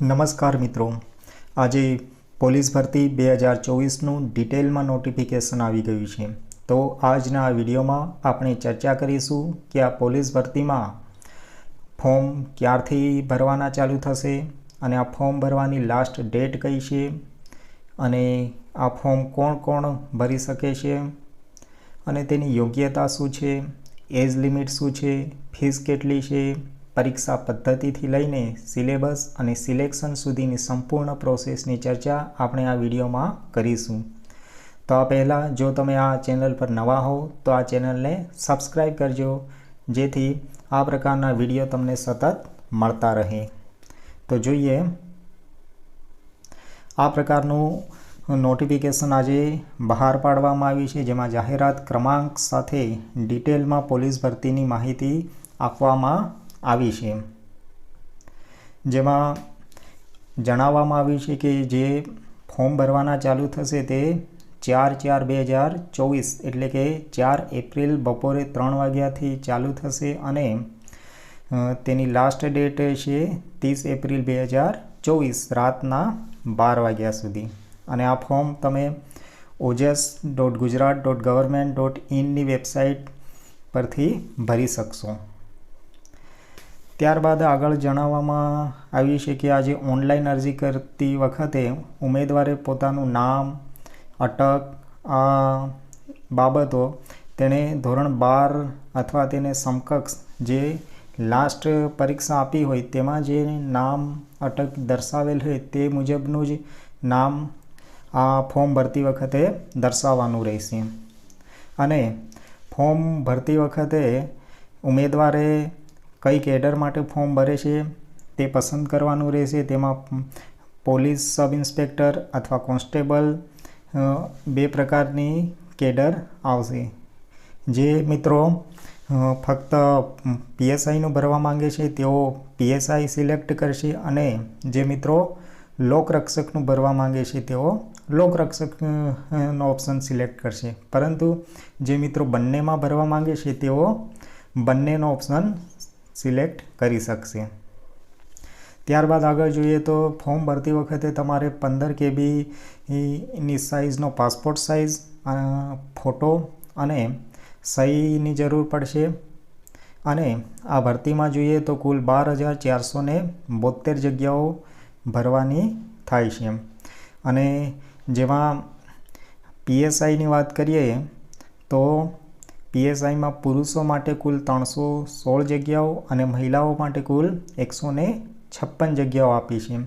નમસ્કાર મિત્રો. આજે પોલીસ ભરતી બે હજાર ચોવીસનું ડિટેલમાં નોટિફિકેશન આવી ગયું છે. તો આજના આ વિડીયોમાં આપણે ચર્ચા કરીશું કે આ પોલીસ ભરતીમાં ફોર્મ ક્યારથી ભરવાના ચાલુ થશે અને આ ફોર્મ ભરવાની લાસ્ટ ડેટ કઈ છે અને આ ફોર્મ કોણ કોણ ભરી શકે છે અને તેની યોગ્યતા શું છે, એજ લિમિટ શું છે, ફીસ કેટલી છે પરીક્ષા પદ્ધતિથી લઈને સિલેબસ અને સિલેક્શન સુધીની સંપૂર્ણ પ્રોસેસની ચર્ચા આપણે આ વિડીયોમાં કરીશું. તો આ પહેલાં જો તમે આ ચેનલ પર નવા હો, તો આ ચેનલને સબસ્ક્રાઈબ કરજો, જેથી આ પ્રકારના વીડિયો તમને સતત મળતા રહે. તો જોઈએ, આ પ્રકારનું નોટિફિકેશન આજે બહાર પાડવામાં આવ્યું છે, જેમાં જાહેરાત ક્રમાંક સાથે ડિટેલમાં પોલીસ ભરતીની માહિતી આપવામાં આવી છે. જેમાં જણાવવામાં આવ્યું છે કે જે ફોર્મ ભરવાના ચાલુ થશે તે ચાર ચાર બે હજાર ચોવીસ, એટલે કે ચાર એપ્રિલ બપોરે ત્રણ વાગ્યાથી ચાલુ થશે અને તેની લાસ્ટ ડેટ છે ત્રીસ એપ્રિલ બે હજાર ચોવીસ, રાતના બાર વાગ્યા સુધી. અને આ ફોર્મ તમે OJAS dot Gujarat dot government dot ઇનની website પરથી ભરી શકશો. ત્યારબાદ આગળ જણાવવામાં આવ્યું છે કે આજે ઓનલાઈન અરજી કરતી વખતે ઉમેદવારે પોતાનું નામ, અટક, આ બાબતો તેણે ધોરણ બાર અથવા તેને સમકક્ષ જે લાસ્ટ પરીક્ષા આપી હોય તેમાં જે નામ, અટક દર્શાવેલ હોય તે મુજબનું જ નામ આ ફોર્મ ભરતી વખતે દર્શાવવાનું રહેશે. અને ફોર્મ ભરતી વખતે ઉમેદવારે કઈ કેડર માટે ફોર્મ ભરે છે, તે પસંદ કરવાનું રહેશે. તેમાં પોલીસ સબ ઇન્સ્પેક્ટર અથવા કોન્સ્ટેબલ બે પ્રકારની કેડર આવશે. જે મિત્રો ફક્ત પીએસઆઈનું ભરવા માંગે છે, તેઓ પીએસઆઈ સિલેક્ટ કરશે અને જે મિત્રો લોકરક્ષકનું ભરવા માંગે છે, તેઓ લોકરક્ષકનો ઓપ્શન સિલેક્ટ કરશે. પરંતુ જે મિત્રો બંનેમાં ભરવા માંગે છે, તેઓ બંનેનો ઓપ્શન સિલેક્ટ કરી શકશે. ત્યારબાદ આગળ જોઈએ તો ફોર્મ ભરતી વખતે તમારે પંદર કેબીની સાઇઝનો પાસપોર્ટ સાઇઝ ફોટો અને સહીની જરૂર પડશે. અને આ ભરતીમાં જોઈએ તો કુલ બાર હજાર ચારસો બોતેર જગ્યાઓ ભરવાની થાય છે. અને જેમાં પીએસઆઈની વાત કરીએ તો પીએસઆઈમાં પુરુષો માટે કુલ ત્રણસો સોળ જગ્યાઓ અને મહિલાઓ માટે કુલ એકસો છપ્પન જગ્યાઓ આપી છે.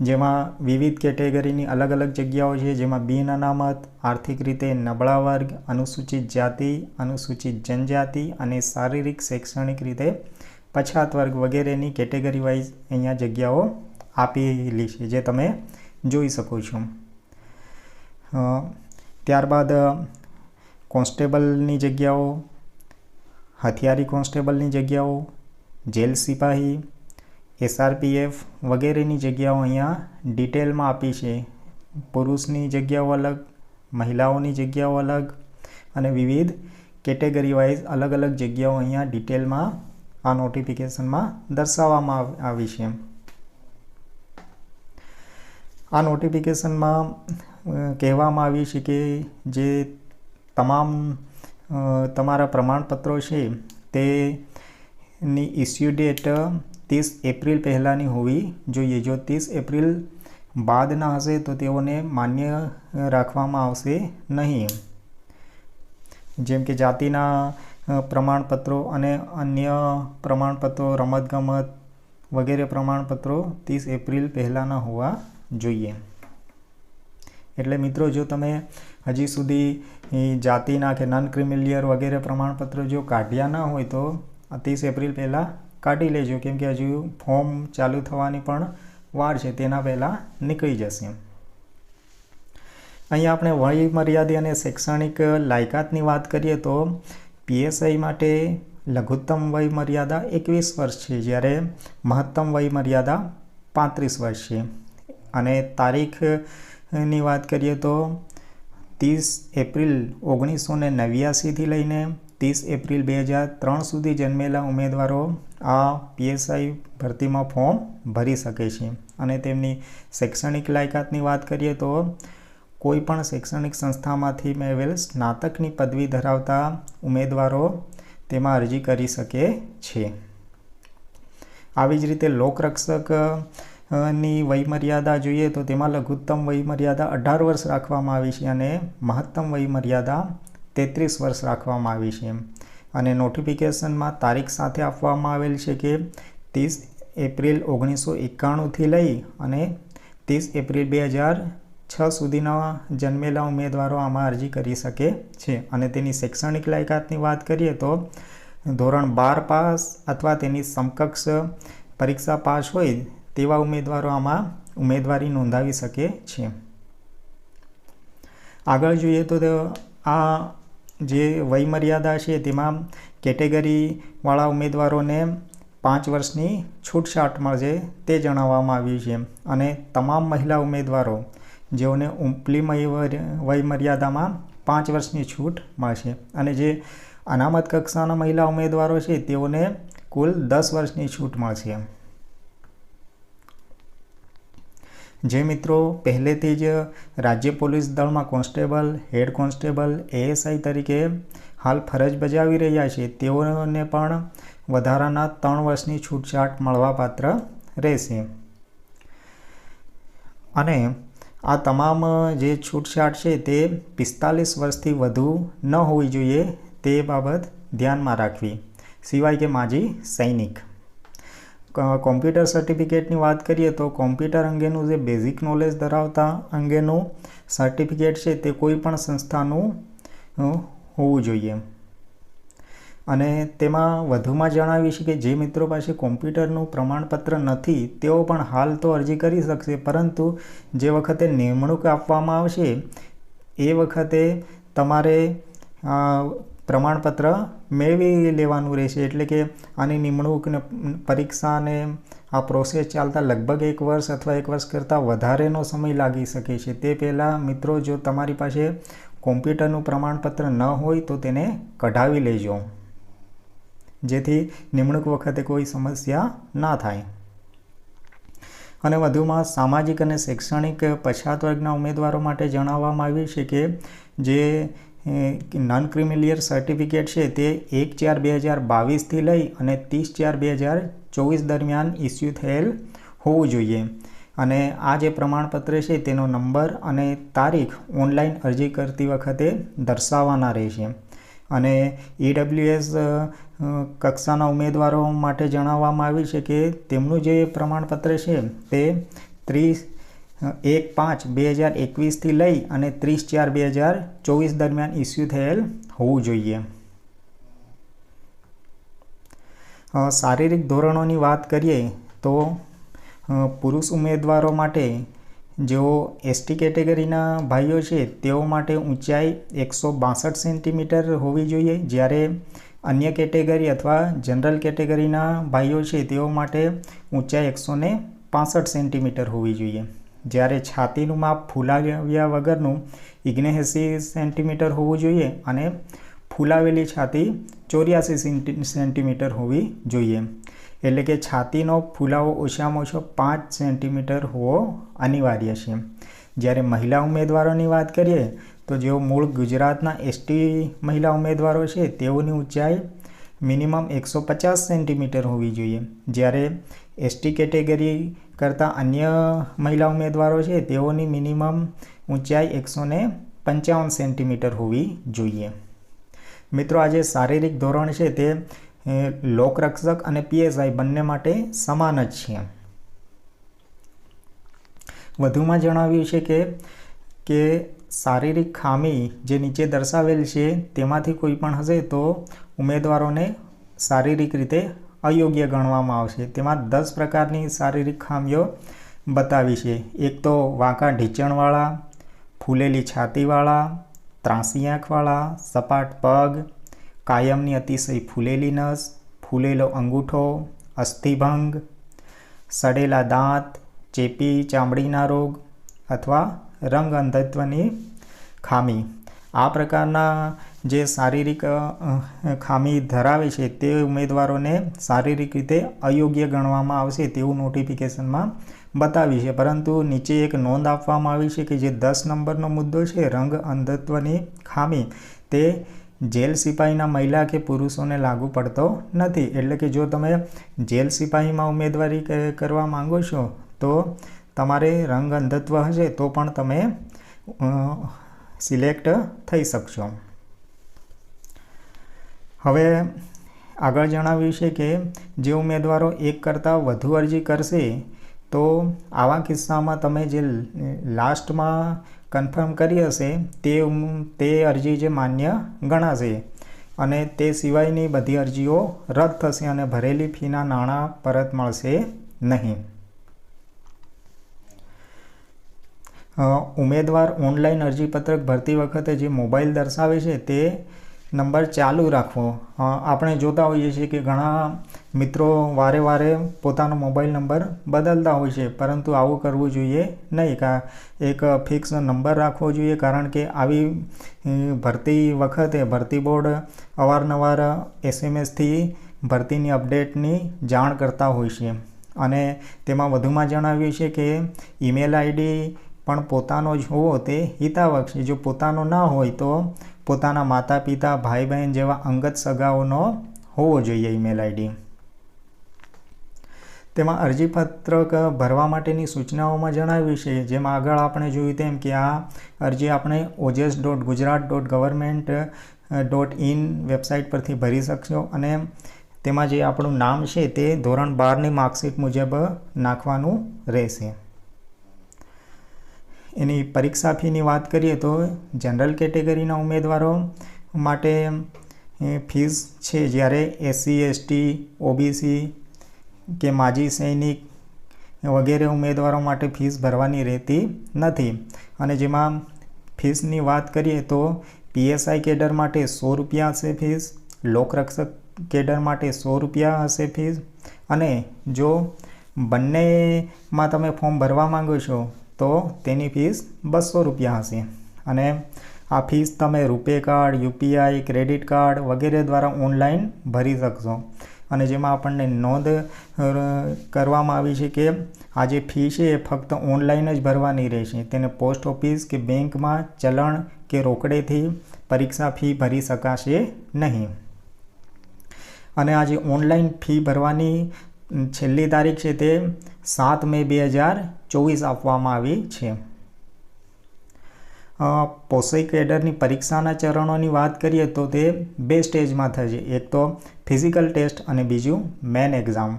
જેમાં વિવિધ કેટેગરીની અલગ અલગ જગ્યાઓ છે, જેમાં બિન અનામત, આર્થિક રીતે નબળા વર્ગ, અનુસૂચિત જાતિ, અનુસૂચિત જનજાતિ અને શારીરિક, શૈક્ષણિક રીતે પછાત વર્ગ વગેરેની કેટેગરી વાઇઝ અહીંયા જગ્યાઓ આપેલી છે, જે તમે જોઈ શકો છો. ત્યારબાદ કોન્સ્ટેબલની જગ્યાઓ, હથિયારી કોન્સ્ટેબલની જગ્યાઓ, જેલ સિપાહી, એસઆરપીએફ વગેરેની જગ્યાઓ અહીંયા ડિટેલમાં આપી છે. પુરુષની જગ્યાઓ અલગ, મહિલાઓની જગ્યાઓ અલગ અને વિવિધ કેટેગરી વાઇઝ અલગ અલગ જગ્યાઓ અહીંયા ડિટેલમાં આ નોટિફિકેશનમાં દર્શાવવામાં આવી છે. આ નોટિફિકેશનમાં કહેવામાં આવ્યું છે કે જે તમામ તમારા પ્રમાણપત્રો છે તેની ઇસ્યુ ડેટ ત્રીસ એપ્રિલ પહેલાંની હોવી જોઈએ. જો ત્રીસ એપ્રિલ બાદના હશે તો તેઓને માન્ય રાખવામાં આવશે નહીં. જેમ કે જાતિના પ્રમાણપત્રો અને અન્ય પ્રમાણપત્રો, રમતગમત વગેરે પ્રમાણપત્રો ત્રીસ એપ્રિલ પહેલાંના હોવા જોઈએ. એટલે મિત્રો, જો તમે હજી સુધી જાતિના કે નન ક્રિમિલિયર વગેરે પ્રમાણપત્ર જો કાઢ્યા ના હોય તો ત્રીસ એપ્રિલ પહેલાં કાઢી લેજો, કેમ કે હજુ ફોર્મ ચાલુ થવાની પણ વાર છે, તેના પહેલાં નીકળી જશે. અહીંયા આપણે વય મર્યાદા અને શૈક્ષણિક લાયકાતની વાત કરીએ તો પીએસઆઈ માટે લઘુત્તમ વય મર્યાદા એકવીસ વર્ષ છે, જ્યારે મહત્તમ વય મર્યાદા પાંત્રીસ વર્ષ છે. અને તારીખની વાત કરીએ તો ત્રીસ એપ્રિલ ઓગણીસો ને નેવ્યાસીથી લઈને ત્રીસ એપ્રિલ બે હજાર ત્રણ સુધી જન્મેલા ઉમેદવારો આ પીએસઆઈ ભરતીમાં ફોર્મ ભરી શકે છે. અને તેમની શૈક્ષણિક લાયકાતની વાત કરીએ તો કોઈ પણ શૈક્ષણિક સંસ્થામાંથી મેળવેલ સ્નાતકની પદવી ધરાવતા ઉમેદવારો તેમાં અરજી કરી શકે છે. આવી જ રીતે લોકરક્ષક ની વયમર્યાદા જોઈએ તો તેમાં લઘુત્તમ વયમર્યાદા અઢાર વર્ષ રાખવામાં આવી છે અને મહત્તમ વયમર્યાદા તેત્રીસ વર્ષ રાખવામાં આવી છે. અને નોટિફિકેશનમાં તારીખ સાથે આપવામાં આવેલ છે કે ત્રીસ એપ્રિલ ઓગણીસો એકાણુંથી લઈ અને ત્રીસ એપ્રિલ બે હજાર છ સુધીના જન્મેલા ઉમેદવારો આમાં અરજી કરી શકે છે. અને તેની શૈક્ષણિક લાયકાતની વાત કરીએ તો ધોરણ બાર પાસ અથવા તેની સમકક્ષ પરીક્ષા પાસ હોય તેવા ઉમેદવારો આમાં ઉમેદવારી નોંધાવી શકે છે. આગળ જોઈએ તો આ જે વયમર્યાદા છે તેમાં કેટેગરીવાળા ઉમેદવારોને પાંચ વર્ષની છૂટછાટ મળશે તે જણાવવામાં આવ્યું છે. અને તમામ મહિલા ઉમેદવારો જેઓને ઉપલી વયમર્યાદામાં પાંચ વર્ષની છૂટ મળશે. અને જે અનામત કક્ષાના મહિલા ઉમેદવારો છે તેઓને કુલ દસ વર્ષની છૂટ મળશે. જે મિત્રો પહેલેથી જ રાજ્ય પોલીસ દળમાં કોન્સ્ટેબલ, હેડ કોન્સ્ટેબલ, એએસઆઈ તરીકે હાલ ફરજ બજાવી રહ્યા છે. તેઓને પણ વધારાના ત્રણ વર્ષની છૂટછાટ મળવાપાત્ર રહેશે. અને આ તમામ જે છૂટછાટ છે તે પિસ્તાલીસ વર્ષથી વધુ ન હોવી જોઈએ તે બાબત ધ્યાનમાં રાખવી. સિવાય કે માજી સૈનિક કોમ્પ્યુટર સર્ટિફિકેટની વાત કરીએ તો કોમ્પ્યુટર અંગેનું જે બેઝિક નોલેજ ધરાવતા અંગેનું સર્ટિફિકેટ છે તે કોઈ પણ સંસ્થાનું હોવું જોઈએ. અને તેમાં વધુમાં જણાવીશ કે જે મિત્રો પાસે કોમ્પ્યુટરનું પ્રમાણપત્ર નથી, તેઓ પણ હાલ તો અરજી કરી શકશે, પરંતુ જે વખતે નિમણૂક આપવામાં આવશે, એ વખતે તમારે પ્રમાણપત્ર મેળવી લેવાનું રહેશે. એટલે કે આની નિમણૂક ને પરીક્ષા અને આ પ્રોસેસ ચાલતા લગભગ એક વર્ષ અથવા એક વર્ષ કરતાં વધારેનો સમય લાગી શકે છે. તે પહેલાં મિત્રો, જો તમારી પાસે કોમ્પ્યુટરનું પ્રમાણપત્ર ન હોય, તો તેને કઢાવી લેજો. જેથી નિમણૂક વખતે કોઈ સમસ્યા ના થાય. અને વધુમાં સામાજિક અને શૈક્ષણિક પછાત વર્ગના ઉમેદવારો માટે જણાવવામાં આવ્યું છે કે જે નોન ક્રિમિલિયર સર્ટિફિકેટ છે તે એક ચાર બે હજાર બાવીસથી લઈ અને ત્રીસ ચાર બે હજાર ચોવીસ દરમિયાન ઇસ્યુ થયેલ હોવું જોઈએ. અને આ જે પ્રમાણપત્ર છે તેનો નંબર અને તારીખ ઓનલાઈન અરજી કરતી વખતે દર્શાવવાના રહેશે. અને ઈડબ્લ્યુએસ કક્ષાના ઉમેદવારો માટે જણાવવામાં આવ્યું છે કે તેમનું જે પ્રમાણપત્ર છે તે ત્રીસ એક પાંચ બે હજાર એકવીસથી લઈ અને ત્રીસ ચાર બે હજાર ચોવીસ દરમિયાન ઇસ્યુ થયેલ હોવું જોઈએ. શારીરિક ધોરણોની વાત કરીએ તો પુરુષ ઉમેદવારો માટે જેઓ એસટી કેટેગરીના ભાઈઓ છે, તેઓ માટે ઊંચાઈ એકસો બાસઠ સેન્ટીમીટર હોવી જોઈએ. જ્યારે અન્ય કેટેગરી અથવા જનરલ કેટેગરીના ભાઈઓ છે, તેઓ માટે ઊંચાઈ એકસો ને સેન્ટીમીટર હોવી જોઈએ. જ્યારે છાતીનું માપ ફૂલાવ્યા વગરનું ઓગણએંસી સેન્ટીમીટર હોવું જોઈએ અને ફૂલાવેલી છાતી ચોર્યાસી સેન્ટીમીટર હોવી જોઈએ. એટલે કે છાતીનો ફૂલાવો ઓછામાં ઓછો પાંચ સેન્ટીમીટર હોવો અનિવાર્ય છે. જ્યારે મહિલા ઉમેદવારોની વાત કરીએ, તો જેઓ મૂળ ગુજરાતના એસટી મહિલા ઉમેદવારો છે, તેઓની ઊંચાઈ મિનિમમ એકસો પચાસ સેન્ટીમીટર હોવી જોઈએ. જ્યારે એસટી કેટેગરી કરતાં અન્ય મહિલા ઉમેદવારો છે, તેઓની મિનિમમ ઊંચાઈ એકસો ને પંચાવન સેન્ટીમીટર હોવી જોઈએ. મિત્રો, આજે શારીરિક ધોરણ છે તે લોકરક્ષક અને પીએસઆઈ બંને માટે સમાન જ છે. વધુમાં જણાવ્યું છે કે કે શારીરિક ખામી જે નીચે દર્શાવેલ છે તેમાંથી કોઈ પણ હશે તો ઉમેદવારોને શારીરિક રીતે અયોગ્ય ગણવામાં આવશે. તેમાં દસ પ્રકારની શારીરિક ખામીઓ બતાવી છે. એક તો વાંકા ઢીંચણવાળા, ફૂલેલી છાતીવાળા, ત્રાસી આંખવાળા, સપાટ પગ, કાયમની અતિશય ફૂલેલી નસ, ફૂલેલો અંગૂઠો, અસ્થિભંગ, સડેલા દાંત, ચેપી ચામડીના રોગ અથવા રંગ અંધત્વની ખામી. આ પ્રકારના જે શારીરિક ખામી ધરાવે છે તે ઉમેદવારોને શારીરિક રીતે અયોગ્ય ગણવામાં આવશે તેવું નોટિફિકેશનમાં બતાવી છે. પરંતુ નીચે એક નોંધ આપવામાં આવી છે કે જે દસ નંબરનો મુદ્દો છે, રંગ અંધત્વની ખામી, તે જેલ સિપાહીના મહિલા કે પુરુષોને લાગુ પડતો નથી. એટલે કે જો તમે જેલ સિપાહીમાં ઉમેદવારી કરવા માંગો છો, તો તમારે રંગ અંધત્વ હશે, તો પણ તમે સિલેક્ટ થઈ શકશો. હવે આગળ જણાવ્યું છે કે જે ઉમેદવારો એક કરતાં વધુ અરજી કરશે, તો આવા કિસ્સામાં તમે જે લાસ્ટમાં કન્ફર્મ કરી હશે, તે તે અરજી જે માન્ય ગણાશે. અને તે સિવાયની બધી અરજીઓ રદ થશે અને ભરેલી ફીના નાણાં પરત મળશે નહીં. ઉમેદવાર ઓનલાઈન અરજીપત્રક ભરતી વખતે જે મોબાઈલ દર્શાવે છે, તે નંબર ચાલુ રાખવો. આપણે જોતા હોઈએ છીએ કે ઘણા મિત્રો વારે વારે પોતાનો મોબાઈલ નંબર બદલતા હોય છે, પરંતુ આવું કરવું જોઈએ નહીં. કા, એક ફિક્સ નંબર રાખવો જોઈએ, કારણ કે આવી ભરતી વખતે ભરતી બોર્ડ અવારનવાર એસએમએસથી ભરતીની અપડેટની જાણ કરતા હોય છે. અને તેમાં વધુમાં જણાવ્યું છે કે ઈમેલ આઈડી પણ પોતાનો જ હોવો તે હિતાવક છે. જો પોતાનો ના હોય તો પોતાના માતા પિતા ભાઈ બહેન જેવા અંગત સગાઓનો હોવો જોઈએ ઈમેલ આઈડી તેમાં અરજીપત્રક ભરવા માટેની સૂચનાઓમાં જણાવ્યું છે. જેમાં આગળ આપણે જોયું તેમ કે આ અરજી આપણે OJAS dot Gujarat dot government dot in website પરથી ભરી શકશો અને તેમાં જે આપણું નામ છે તે ધોરણ બારની માર્કશીટ મુજબ નાખવાનું રહેશે. એની પરીક્ષા ફીની વાત કરીએ તો જનરલ કેટેગરીના ઉમેદવારો માટે ફીસ છે. જ્યારે એસસી એસટી ઓબીસી કે માજી સૈનિક વગેરે ઉમેદવારો માટે ફીસ ભરવાની રહેતી નથી. અને જેમાં ફીસની વાત કરીએ તો પીએસઆઈ કેડર માટે સો રૂપિયા હશે ફીસ લોકરક્ષક કેડર માટે સો રૂપિયા હશે ફીસ અને જો બંનેમાં તમે ફોર્મ ભરવા માંગો છો તો તેની ફીસ બસો રૂપિયા હશે. અને આ ફીસ તમે રૂપે કાર્ડ, યુપીઆઈ, ક્રેડિટ કાર્ડ વગેરે દ્વારા ઓનલાઈન ભરી શકશો. અને જેમાં આપણને નોંધ કરવામાં આવી છે કે આ જે ફી છે એ ફક્ત ઓનલાઈન જ ભરવાની રહેશે. તેને પોસ્ટ ઓફિસ કે બેંકમાં ચલણ કે રોકડેથી પરીક્ષા ફી ભરી શકાશે નહીં. અને આ જે ઓનલાઈન ફી ભરવાની છેલ્લી તારીખ છે તે સાત મે બે હજાર ચોવીસ આપવામાં આવી છે. પોષક કેડરની પરીક્ષાના ચરણોની વાત કરીએ તો તે બે સ્ટેજમાં થશે. એક તો ફિઝિકલ ટેસ્ટ અને બીજું મેન એક્ઝામ.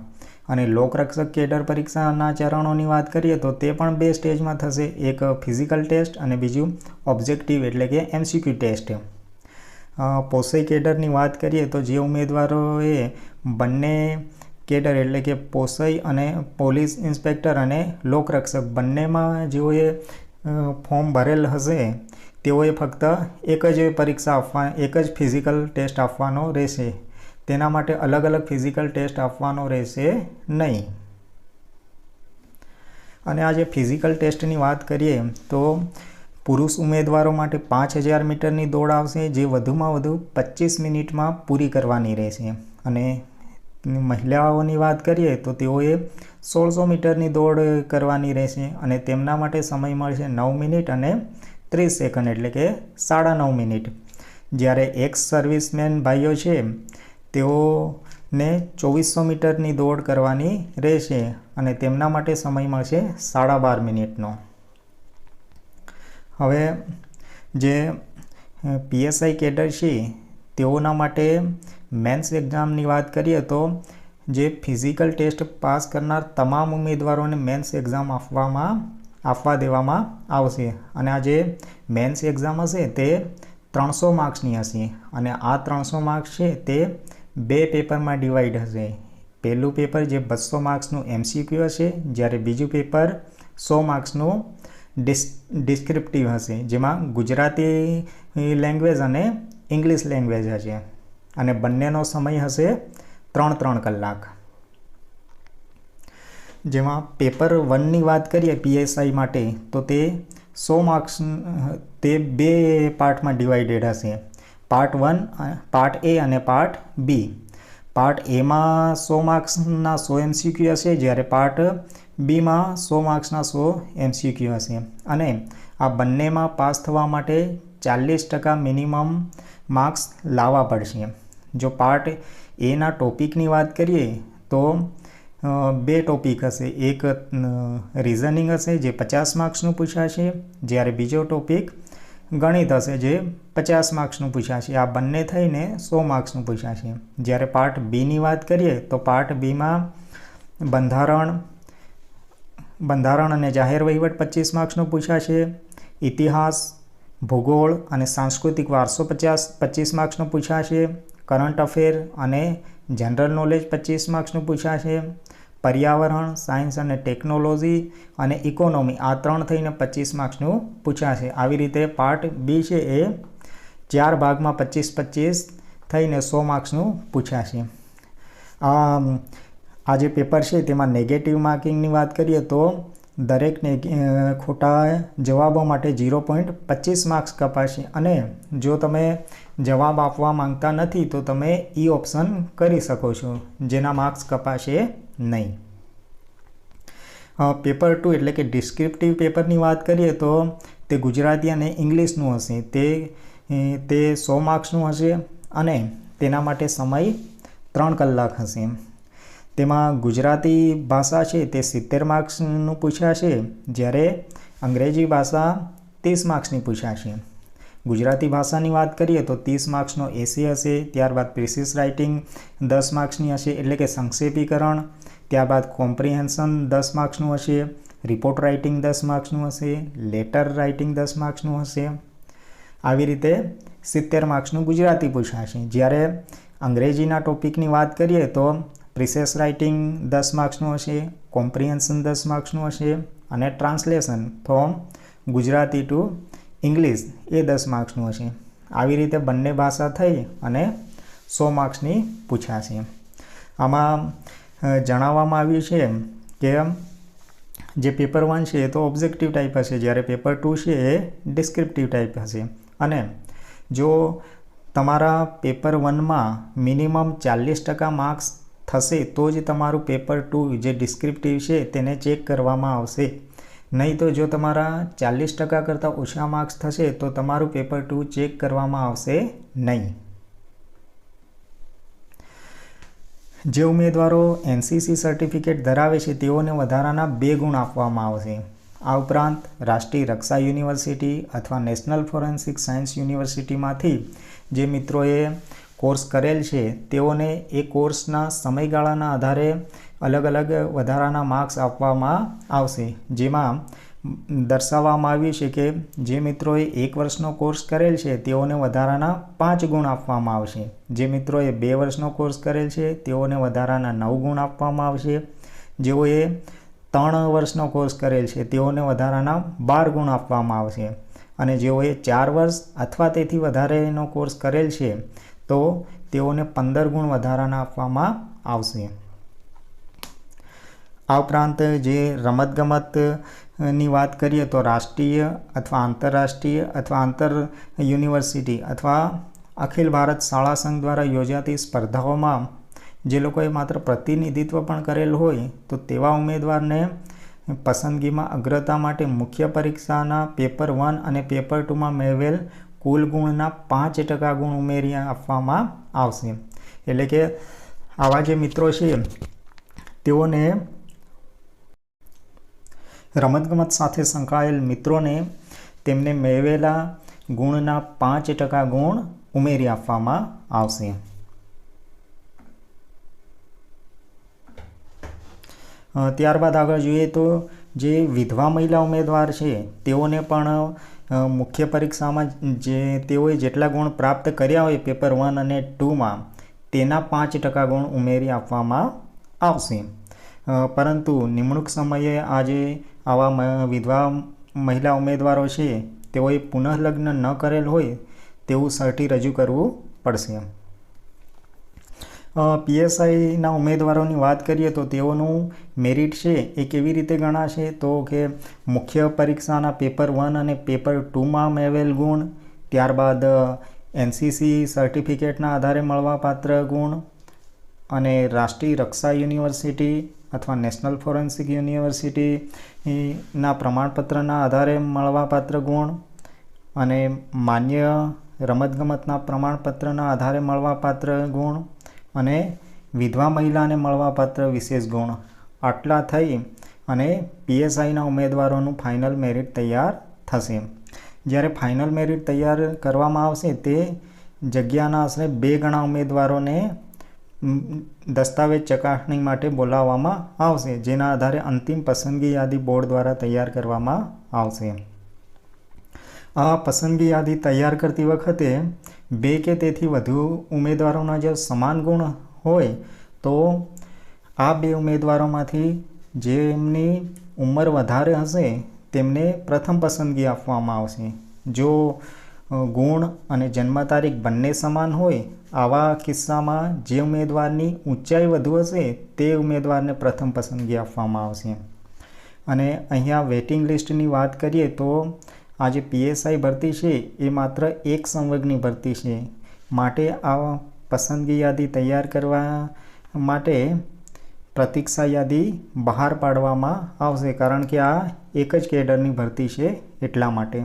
અને લોકરક્ષક કેડર પરીક્ષાના ચરણોની વાત કરીએ તો તે પણ બે સ્ટેજમાં થશે. એક ફિઝિકલ ટેસ્ટ અને બીજું ઓબ્જેક્ટિવ એટલે કે એમસીક્યુ ટેસ્ટ. પોષક કેડરની વાત કરીએ તો જે ઉમેદવારોએ બંને કેડર એટલે કે પોસઈ અને પોલીસ ઇન્સ્પેક્ટર અને લોકરક્ષક બંનેમાં જેઓએ ફોર્મ ભરેલ હશે, તેઓએ ફક્ત એક જ પરીક્ષા આપવા, એક જ ફિઝિકલ ટેસ્ટ આપવાનો રહેશે. તેના માટે અલગ અલગ ફિઝિકલ ટેસ્ટ આપવાનો રહેશે નહીં. અને આજે ફિઝિકલ ટેસ્ટની વાત કરીએ, તો પુરુષ ઉમેદવારો માટે પાંચ હજાર મીટરની દોડ આવશે, જે વધુમાં વધુ પચીસ મિનિટમાં પૂરી કરવાની રહેશે. અને મહિલાઓની વાત કરીએ તો તેઓએ સોળસો મીટરની દોડ કરવાની રહેશે અને તેમના માટે સમય મળશે નવ મિનિટ અને ત્રીસ સેકન્ડ, એટલે કે સાડા નવ મિનિટ. જ્યારે એક્સ સર્વિસમેન ભાઈઓ છે, તેઓને ચોવીસો મીટરની દોડ કરવાની રહેશે અને તેમના માટે સમય મળશે સાડા બાર મિનિટનો. હવે જે પીએસઆઈ કેડર છે, તેઓના માટે મેન્સ એક્ઝામની વાત કરીએ તો જે ફિઝિકલ ટેસ્ટ પાસ કરનાર તમામ ઉમેદવારોને મેન્સ એક્ઝામ આપવામાં, આપવા દેવામાં આવશે. અને આ જે મેન્સ એક્ઝામ હશે તે ત્રણસો માર્ક્સની હશે. અને આ ત્રણસો માર્ક્સ છે તે બે પેપરમાં ડિવાઈડ હશે. પહેલું પેપર જે બસો માર્ક્સનું એમસીક્યુ હશે, જ્યારે બીજું પેપર સો માર્ક્સનું ડિસ, ડિસ્ક્રિપ્ટિવ હશે, જેમાં ગુજરાતી લેંગ્વેજ અને ઇંગ્લિશ લેંગ્વેજ હશે. અને બંનેનો સમય હશે ત્રણ ત્રણ કલાક. જેમાં પેપર વનની વાત કરીએ પીએસઆઈ માટે, તો તે સો માર્ક્સ, તે બે પાર્ટમાં ડિવાઇડેડ હશે. પાર્ટ વન, પાર્ટ એ અને પાર્ટ બી. પાર્ટ એમાં સો માર્ક્સના સો એમસીક્યુ હશે, જ્યારે પાર્ટ બીમાં સો માર્ક્સના સો એમસીક્યુ હશે. અને આ બંનેમાં પાસ થવા માટે ચાલીસ ટકા મિનિમમ માર્ક્સ લાવવા પડશે. જો પાર્ટ એના ટોપિકની વાત કરીએ, તો બે ટોપિક હશે. એક રિઝનિંગ હશે, જે પચાસ માર્ક્સનું પૂછાશે. જ્યારે બીજો ટોપિક ગણિત હશે, જે પચાસ માર્ક્સનું પૂછાશે. આ બંને થઈને સો માર્ક્સનું પૂછાશે. જ્યારે પાર્ટ બીની વાત કરીએ, તો પાર્ટ બીમાં બંધારણ બંધારણ અને જાહેર વહીવટ પચીસ માર્ક્સનું પૂછાશે. ઇતિહાસ, ભૂગોળ અને સાંસ્કૃતિક વારસો પચાસ, પચીસ માર્ક્સનું પૂછાશે. કરંટ અફેર અને જનરલ નોલેજ પચીસ માર્ક્સનું પૂછાશે. પર્યાવરણ, સાયન્સ અને ટેકનોલોજી અને ઇકોનોમી આ ત્રણ થઈને પચીસ માર્ક્સનું પૂછાશે. આવી રીતે પાર્ટ બી છે એ ચાર ભાગમાં પચીસ પચીસ થઈને સો માર્ક્સનું પૂછાશે. આ જે પેપર છે તેમાં નેગેટિવ માર્કિંગની વાત કરીએ તો દરેક ખોટા જવાબો માટે ઝીરો પોઈન્ટ પચીસ માર્ક્સ કપાશે. અને જો તમે જવાબ આપવા માંગતા નથી, તો તમે ઈ ઓપ્શન કરી શકો છો, જેના માર્ક્સ કપાશે નહીં. પેપર ટુ એટલે કે ડિસ્ક્રિપ્ટિવ પેપરની વાત કરીએ તો તે ગુજરાતી અને ઇંગ્લિશનું હશે. તે તે સો માર્ક્સનું હશે અને તેના માટે સમય ત્રણ કલાક હશે. તેમાં ગુજરાતી ભાષા છે તે સિત્તેર માર્ક્સનું પૂછાશે, જ્યારે અંગ્રેજી ભાષા ત્રીસ માર્ક્સની પૂછાશે. ગુજરાતી ભાષાની વાત કરીએ તો ત્રીસ માર્ક્સનો એસી હશે, ત્યારબાદ પ્રિસિસ રાઇટિંગ દસ માર્ક્સની હશે, એટલે કે સંક્ષેપીકરણ, ત્યારબાદ કોમ્પ્રિહેન્શન દસ માર્ક્સનું હશે, રિપોર્ટ રાઇટિંગ દસ માર્ક્સનું હશે, લેટર રાઇટિંગ દસ માર્ક્સનું હશે. આવી રીતે સિત્તેર માર્ક્સનું ગુજરાતી પૂછાશે. જ્યારે અંગ્રેજીના ટોપિકની વાત કરીએ તો પ્રિસેસ રાઇટિંગ દસ માર્ક્સનું હશે, કોમ્પ્રિહેન્શન દસ માર્ક્સનું હશે અને translation. From Gujarati to English એ દસ માર્ક્સનું હશે. આવી રીતે બંને ભાષા થઈ અને સો માર્ક્સની પૂછાશે આમાં જણાવવામાં આવ્યું છે કે જે પેપર વન છે એ તો ઓબ્જેક્ટિવ ટાઈપ હશે. જ્યારે પેપર ટુ છે એ ડિસ્ક્રિપ્ટિવ ટાઈપ હશે. અને જો તમારા પેપર વનમાં મિનિમમ ચાલીસ ટકા માર્ક્સ થશે, તો જ તમારું પેપર ટુ જે ડિસ્ક્રિપ્ટિવ છે તેને ચેક કરવામાં આવશે. નહીં તો જો તમારા ચાલીસ ટકા કરતાં ઓછા માર્ક્સ થશે તો તમારું પેપર ટુ ચેક કરવામાં આવશે નહીં. જે ઉમેદવારો એનસીસી સર્ટિફિકેટ ધરાવે છે તેઓને વધારાના બે ગુણ આપવામાં આવશે. આ ઉપરાંત રાષ્ટ્રીય રક્ષા યુનિવર્સિટી અથવા નેશનલ ફોરેન્સિક સાયન્સ યુનિવર્સિટીમાંથી જે મિત્રોએ કોર્સ કરેલ છે તેઓને એ કોર્સના સમયગાળાના આધારે અલગ અલગ વધારાના માર્ક્સ આપવામાં આવશે. જેમાં દર્શાવવામાં આવ્યું છે કે જે મિત્રોએ એક વર્ષનો કોર્સ કરેલ છે, તેઓને વધારાના પાંચ ગુણ આપવામાં આવશે. જે મિત્રોએ બે વર્ષનો કોર્સ કરેલ છે, તેઓને વધારાના નવ ગુણ આપવામાં આવશે. જેઓએ ત્રણ વર્ષનો કોર્સ કરેલ છે, તેઓને વધારાના બાર ગુણ આપવામાં આવશે. અને જેઓએ ચાર વર્ષ અથવા તેથી વધારેનો કોર્સ કરેલ છે, તો તેઓને પંદર ગુણ વધારાના આપવામાં આવશે. આ ઉપરાંત જે રમતગમતની વાત કરીએ તો રાષ્ટ્રીય અથવા આંતરરાષ્ટ્રીય અથવા આંતર યુનિવર્સિટી અથવા અખિલ ભારત શાળા સંઘ દ્વારા યોજાતી સ્પર્ધાઓમાં જે લોકોએ માત્ર પ્રતિનિધિત્વ પણ કરેલ હોય તો તેવા ઉમેદવારને પસંદગીમાં અગ્રતા માટે મુખ્ય પરીક્ષાના પેપર વન અને પેપર ટુમાં મેળવેલ કુલ ગુણના પાંચ ટકા ગુણ ઉમેરી આપવામાં આવશે. એટલે કે આવા જે મિત્રો છે, તેઓને રમતગમત સાથે સંકળાયેલ મિત્રોને તેમને મેળવેલા ગુણના પાંચ ટકા ગુણ ઉમેરી આપવામાં આવશે. ત્યારબાદ આગળ જોઈએ તો જે વિધવા મહિલા ઉમેદવાર છે, તેઓને પણ મુખ્ય પરીક્ષામાં જે તેઓએ જેટલા ગુણ પ્રાપ્ત કર્યા હોય પેપર વન અને ટુમાં તેના પાંચ ટકા ગુણ ઉમેરી આપવામાં આવશે. પરંતુ નિમણૂક સમયે આજે આવા વિધવા મહિલા ઉમેદવારો છે, તેઓએ પુનઃલગ્ન ન કરેલ હોય તેવું સર્ટી રજૂ કરવું પડશે. પીએસઆઈના ઉમેદવારોની વાત કરીએ તો તેઓનું મેરિટ છે એ કેવી રીતે ગણાશે? તો કે મુખ્ય પરીક્ષાના પેપર વન અને પેપર ટુમાં મેળવેલ ગુણ, ત્યારબાદ એનસીસી સર્ટિફિકેટના આધારે મળવાપાત્ર ગુણ અને રાષ્ટ્રીય રક્ષા યુનિવર્સિટી અથવા નેશનલ ફોરેન્સિક યુનિવર્સિટીના પ્રમાણપત્રના આધારે મળવાપાત્ર ગુણ અને માન્ય રમતગમતના પ્રમાણપત્રના આધારે મળવાપાત્ર ગુણ અને વિધવા મહિલાને મળવાપાત્ર વિશેષ ગુણ. આટલા થઈ અને પીએસઆઈના ઉમેદવારોનું ફાઇનલ મેરિટ તૈયાર થશે. જ્યારે ફાઇનલ મેરિટ તૈયાર કરવામાં આવશે તે જગ્યાના આશરે બે ગણા ઉમેદવારોને દસ્તાવેજ ચકાસણી માટે બોલાવવામાં આવશે, જેના આધારે અંતિમ પસંદગી યાદી બોર્ડ દ્વારા તૈયાર કરવામાં આવશે. આ પસંદગી યાદી તૈયાર કરતી વખતે બે કે તેથી વધુ ઉમેદવારોના જો સમાન ગુણ હોય, તો આ બે ઉમેદવારોમાંથી જેમની ઉંમર વધારે હશે, તેમને પ્રથમ પસંદગી આપવામાં આવશે. જો ગુણ અને જન્મ તારીખ બંને સમાન હોય, આવા કિસ્સામાં જે ઉમેદવારની ઊંચાઈ વધુ હશે, તે ઉમેદવારને પ્રથમ પસંદગી આપવામાં આવશે. અને અહીંયા વેઇટિંગ લિસ્ટની વાત કરીએ તો આ જે પીએસઆઈ ભરતી છે, એ માત્ર એક સંવર્ગની ભરતી છે. માટે આ પસંદગી યાદી તૈયાર કરવા માટે પ્રતીક્ષા યાદી બહાર પાડવામાં આવશે, કારણ કે આ એક જ કેડરની ભરતી છે એટલા માટે.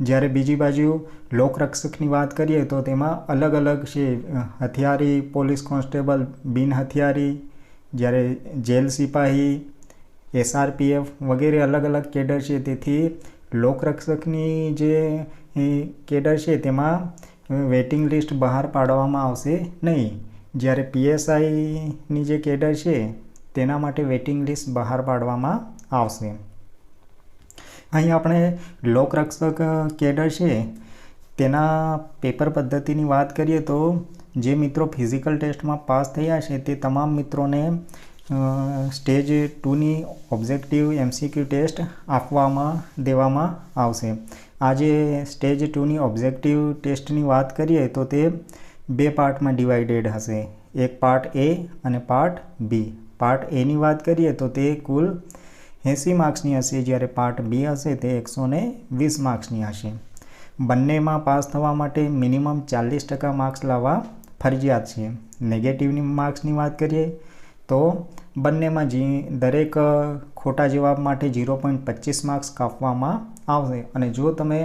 જ્યારે બીજી બાજુ લોકરક્ષકની વાત કરીએ તો તેમાં અલગ અલગ છે હથિયારી, પોલીસ કોન્સ્ટેબલ, બિન હથિયારી, જ્યારે જેલ સિપાહી, એસઆરપીએફ વગેરે અલગ અલગ કેડર છે. તેથી લોકરક્ષકની જે કેડર છે તેમાં વેઇટિંગ લિસ્ટ બહાર પાડવામાં આવશે નહીં. જ્યારે પીએસઆઈની જે કેડર છે તેના માટે વેઇટિંગ લિસ્ટ બહાર પાડવામાં આવશે. અહીં આપણે લોકરક્ષક કેડર છે, તેના પેપર પદ્ધતિની વાત કરીએ તો જે મિત્રો ફિઝિકલ ટેસ્ટમાં પાસ થયા છે, તે તમામ મિત્રોને સ્ટેજ ટુની ઓબ્જેક્ટિવ એમસીક્યુ ટેસ્ટ આપવામાં, દેવામાં આવશે. આજે સ્ટેજ ટુની ઓબ્જેક્ટિવ ટેસ્ટની વાત કરીએ તો તે બે પાર્ટમાં ડિવાઇડેડ હશે. એક પાર્ટ એ અને પાર્ટ બી. પાર્ટ એની વાત કરીએ તો તે કુલ એંસી માર્ક્સની હશે જ્યારે પાર્ટ બી હશે તે એકસો વીસ માર્ક્સની હશે. બંનેમાં પાસ થવા માટે મિનિમમ ચાલીસ ટકા માર્ક્સ લાવવા ફરજિયાત છે. નેગેટિવની માર્ક્સની વાત કરીએ તો બંનેમાં જી દરેક ખોટા જવાબ માટે ઝીરો પોઈન્ટ પચીસ માર્ક્સ કાપવામાં આવશે અને જો તમે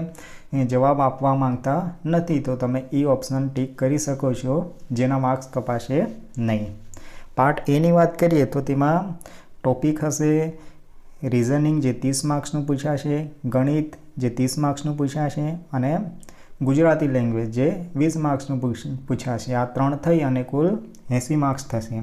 જવાબ આપવા માંગતા નથી તો તમે એ ઓપ્શન ટીક કરી શકો છો, જેના માર્ક્સ કપાશે નહીં. પાર્ટ એની વાત કરીએ તો તેમાં ટોપિક હશે રિઝનિંગ જે ત્રીસ માર્ક્સનું પૂછાશે, ગણિત જે ત્રીસ માર્ક્સનું પૂછાશે અને ગુજરાતી લેંગ્વેજ જે વીસ માર્ક્સનું પૂછાશે. આ ત્રણ થઈ અને કુલ એંસી માર્ક્સ થશે.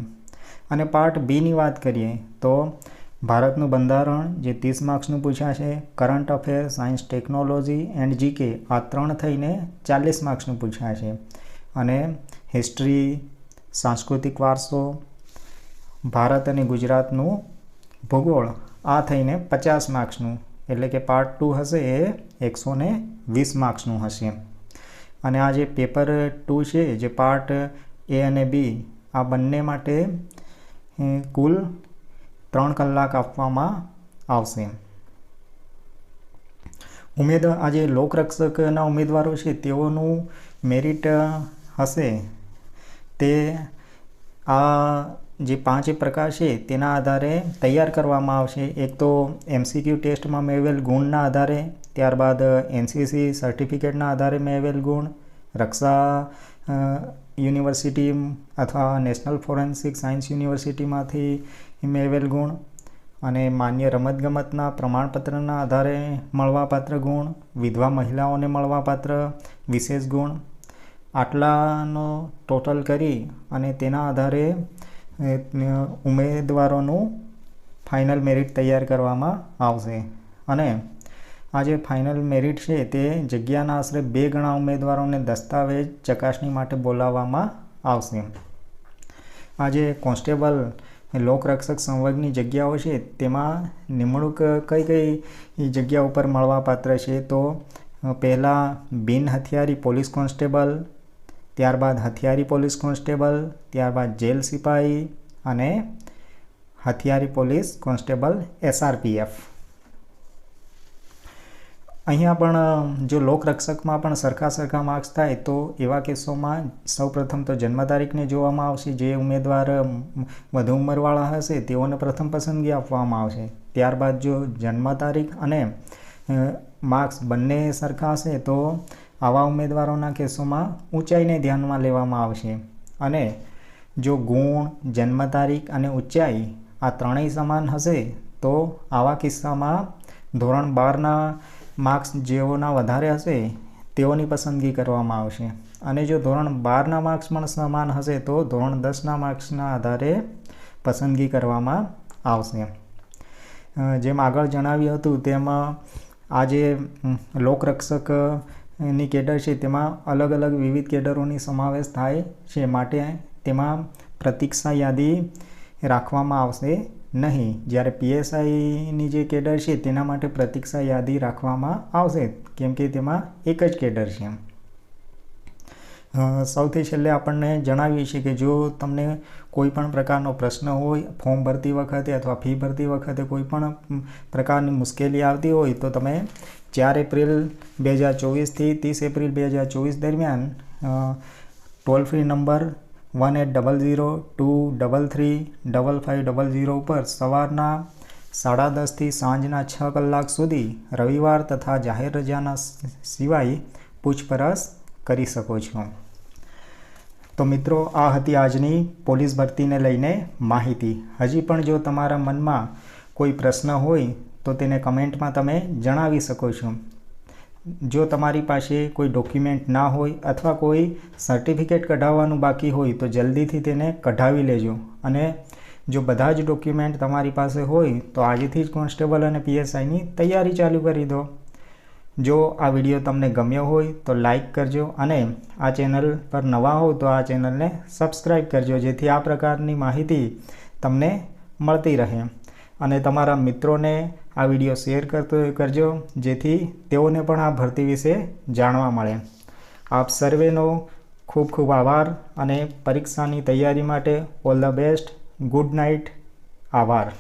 અને પાર્ટ બીની વાત કરીએ, તો ભારતનું બંધારણ જે ત્રીસ માર્ક્સનું પૂછાશે current affair science technology and GK આ ત્રણ થઈને ચાલીસ માર્ક્સનું પૂછાશે. અને હિસ્ટ્રી સાંસ્કૃતિક વારસો, ભારત અને ગુજરાતનું ભૂગોળ આ થઈને પચાસ માર્ક્સનું, એટલે કે પાર્ટ ટુ હશે એ એકસો ને વીસ માર્ક્સનું હશે. અને આ જે પેપર ટુ છે, જે પાર્ટ એ અને બી આ બંને માટે કુલ ત્રણ કલાક આપવામાં આવશે. ઉમેદવાર આજે લોકરક્ષકના ઉમેદવારો છે, તેઓનું મેરિટ હશે તે આ જે પાંચ પ્રકાર છે, તેના આધારે તૈયાર કરવામાં આવશે. એક તો એમસીક્યુ ટેસ્ટમાં મેળવેલ ગુણના આધારે, ત્યારબાદ એનસીસી સર્ટિફિકેટના આધારે મેળવેલ ગુણ, રક્ષા યુનિવર્સિટી અથવા નેશનલ ફોરેન્સિક સાયન્સ યુનિવર્સિટીમાંથી મેળવેલ ગુણ અને માન્ય રમતગમતના પ્રમાણપત્રના આધારે મળવાપાત્ર ગુણ, વિધવા મહિલાઓને મળવાપાત્ર વિશેષ ગુણ. આટલાનો ટોટલ કરી અને તેના આધારે ઉમેદવારોનું ફાઇનલ મેરિટ તૈયાર કરવામાં આવશે. અને આ જે ફાઇનલ મેરિટ છે તે જગ્યાના આશરે બે ગણા ઉમેદવારોને દસ્તાવેજ ચકાસણી માટે બોલાવવામાં આવશે. આ જે કોન્સ્ટેબલ લોકરક્ષક સંવર્ગની જગ્યાઓ છે તેમાં નિમણૂક કઈ કઈ જગ્યા ઉપર મળવાપાત્ર છે તો પહેલાં બિન હથિયારી પોલીસ કોન્સ્ટેબલ ત્યારબાદ હથિયારી પોલીસ કોન્સ્ટેબલ, ત્યારબાદ જેલ સિપાહી અને હથિયારી પોલીસ કોન્સ્ટેબલ એસઆરપીએફ. અહીંયા પણ જો લોકરક્ષકમાં પણ સરખા સરખા માર્ક્સ થાય, તો એવા કેસોમાં સૌપ્રથમ તો જન્મ તારીખને જોવામાં આવશે. જે ઉમેદવાર વધુ ઉંમરવાળા હશે, તેઓને પ્રથમ પસંદગી આપવામાં આવશે. ત્યારબાદ જો જન્મ તારીખ અને માર્ક્સ બંને સરખા હશે, તો આવા ઉમેદવારોના કેસોમાં ઊંચાઈને ધ્યાનમાં લેવામાં આવશે. અને જો ગુણ, જન્મ તારીખ અને ઊંચાઈ આ ત્રણેય સમાન હશે, તો આવા કિસ્સામાં ધોરણ બારના માર્ક્સ જેઓના વધારે હશે, તેઓની પસંદગી કરવામાં આવશે. અને જો ધોરણ બારના માર્ક્સ પણ સમાન હશે, તો ધોરણ દસના માર્ક્સના આધારે પસંદગી કરવામાં આવશે. જેમ આગળ જણાવ્યું હતું, તેમાં આજે લોકરક્ષક ની કેડર છે તેમાં અલગ અલગ વિવિધ કેડરોની સમાવેશ થાય છે માટે તેમાં પ્રતીક્ષા યાદી રાખવામાં આવશે નહીં. જ્યારે પીએસઆઈની જે કેડર છે તેના માટે પ્રતીક્ષા યાદી રાખવામાં આવશે કેમ કે તેમાં એક જ કેડર છે અ, સૌથી છેલ્લે આપણને જણાવીએ છીએ કે જો તમને કોઈ પણ પ્રકારનો પ્રશ્ન હોય, ફોર્મ ભરતી વખતે અથવા ફી ભરતી વખતે કોઈ પણ પ્રકારની મુશ્કેલી આવતી હોય, તો તમે ચાર એપ્રિલ બે હજાર ચોવીસથી ત્રીસ એપ્રિલ બે હજાર ચોવીસ દરમિયાન toll free number one eight double zero two double three double five double zero ઉપર સવારના સાડા દસથી સાંજના છ કલાક સુધી રવિવાર તથા જાહેર રજાના સિવાય પૂછપરછ કરી શકો છો. તો મિત્રો, આ હતી આજની પોલીસ ભરતીને લઈને માહિતી. હજી પણ જો તમારા મનમાં કોઈ પ્રશ્ન હોય, તો તેને કમેન્ટમાં તમે જણાવી શકો છો. જો તમારી પાસે કોઈ ડોક્યુમેન્ટ ના હોય અથવા કોઈ સર્ટિફિકેટ કઢાવવાનું બાકી હોય, તો જલ્દીથી તેને કઢાવી લેજો. અને જો બધા જ ડોક્યુમેન્ટ તમારી પાસે હોય, તો આજેથી જ કોન્સ્ટેબલ અને પીએસઆઈની તૈયારી ચાલુ કરી દો. જો આ વીડિયો તમને ગમ્યો હોય તો લાઈક કરજો અને આ ચેનલ પર નવા હો તો આ ચેનલને સબસ્ક્રાઈબ કરજો જેથી આ પ્રકારની માહિતી તમને મળતી રહે. અને તમારા મિત્રોને આ વીડિયો શેર કરતો કરજો જેથી તેઓને પણ આ ભરતી વિશે જાણવા મળે. આપ સર્વેનો ખૂબ ખૂબ આભાર અને પરીક્ષાની તૈયારી માટે all the best, good night, આભાર.